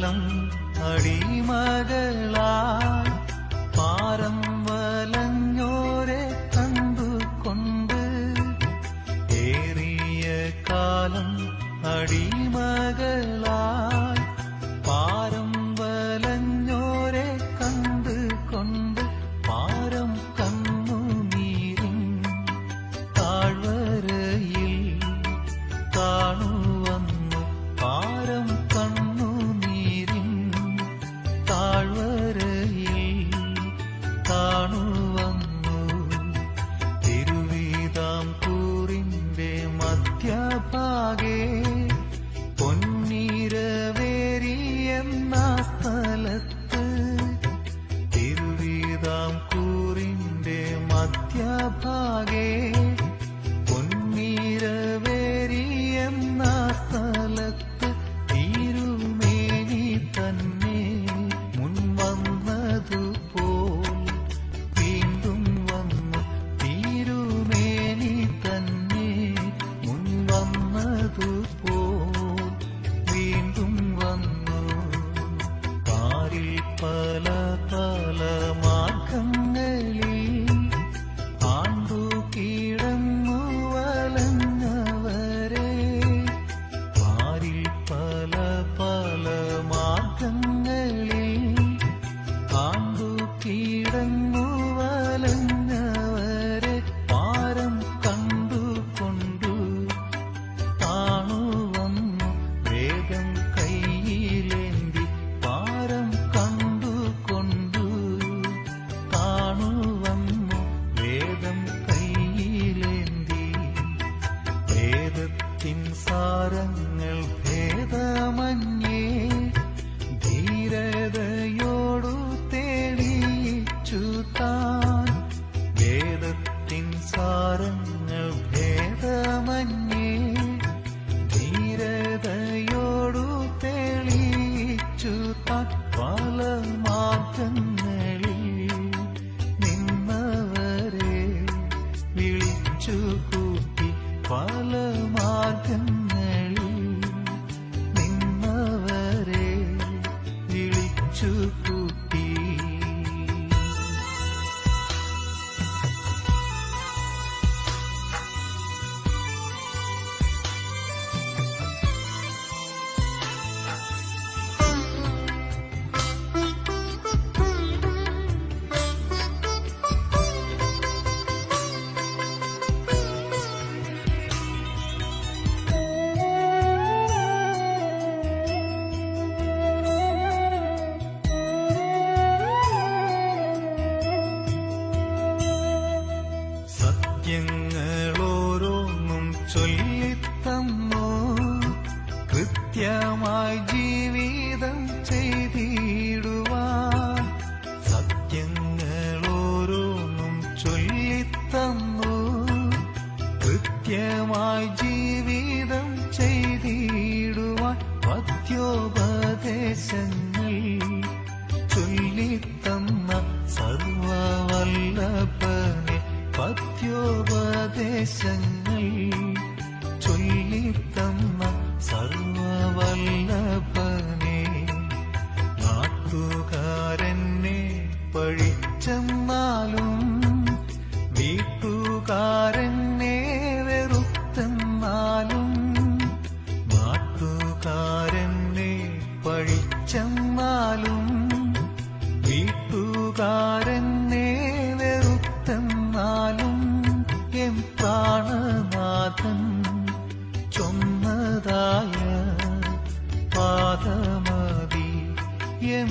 காலம் அடிமகளாய் பாரம் வலஞ்சோரே அன்பு கொண்டு ஏறிய காலம் அடிமகளா வேதம் கையிலேந்தி வேதத்தின் சாரம் മാർഗം തന്നോ? കൃത്യമായി ജീവിതം ചെയ്തിടുവാൻ സത്യങ്ങളോരോന്നും ചൊല്ലിത്തന്നു. കൃത്യമായി ജീവിതം ചെയ്തിടുവാൻ പത്യോപദേശങ്ങൾ ചൊല്ലിത്ത എന്നാലും നാട്ടുകാരെന്നെ പഴിച്ചെന്നാലും വീട്ടുകാരെന്നെ വെറുത്തെന്നാലും എം പ്രാണനാഥൻ ചൊന്നതായ പാദമതി എം